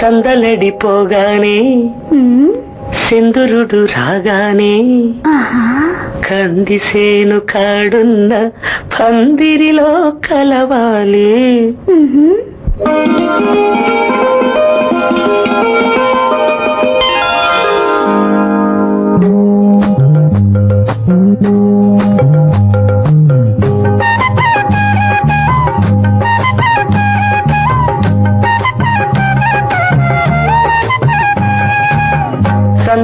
సందలడిపోగానే సింధురుడు రాగానే కందిసేను కాడున్న పందిరిలో కలవాలి.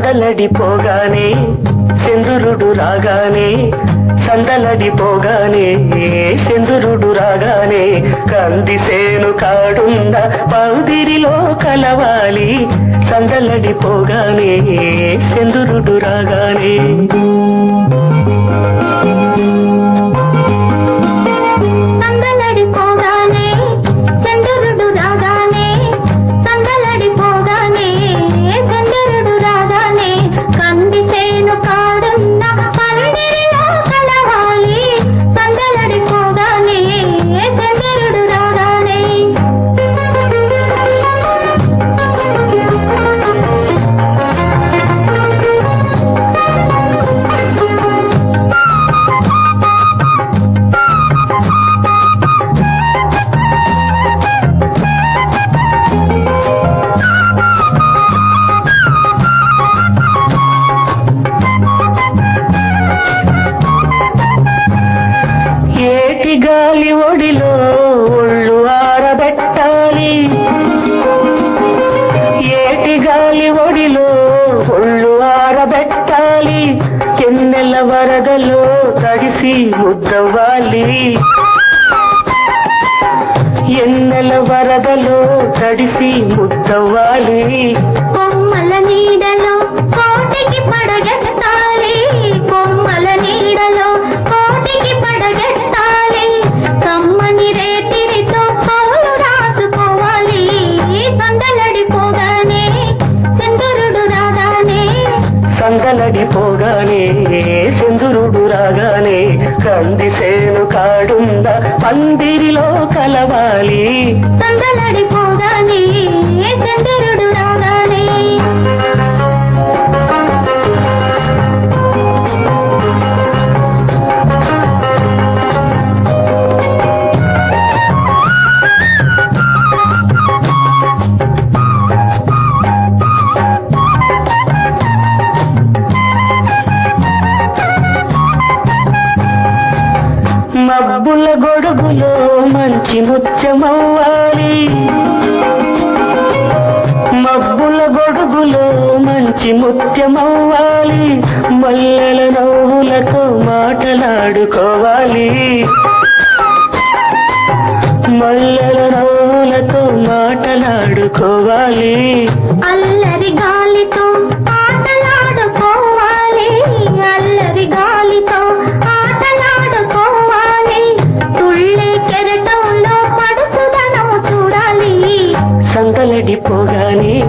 సందలడిపోగానే సింధురుడు రాగానే సందలడిపోగానే సింధురుడు రాగానే కందిసేను కాడున్న పౌదిరిలో కలవాలి. సందలడిపోగానే సింధురుడు రాగానే. గాలి ఒడిలో ఒళ్ళు ఆరబెట్టాలి. ఏటి గాలి ఒడిలో ఒళ్ళు ఆరబెట్టాలి. ఎన్నెల వరదలో తడిసి ముద్దవ్వాలి. ఎన్నెల వరదలో తడిసి ముద్దవ్వాలి. సందలడిపోగానే సింధురుడు రాగానే కందిసేను కాడుందా పందిరిలో కలవాలి. మబ్బుల గొడుగులో మంచి ముత్యమవ్వాలి మబ్బుల గొడుగులో మంచి ముత్యమవ్వాలి. మల్లెల నవ్వులతో మాటలాడుకోవాలి. మల్లెల నవ్వులతో మాటలాడుకోవాలి. సందలడిపోగానే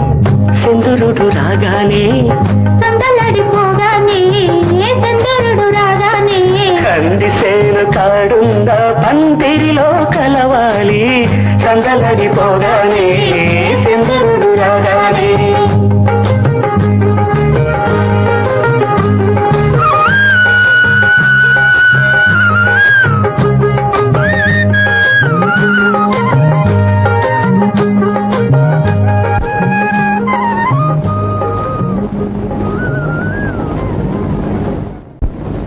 సింధురుడు రాగానే. సందలడిపోగానే చంద్రుడు రాగానే. కందిసేను కాడుంద పందిరిలో కలవాలి. సందలడిపోగా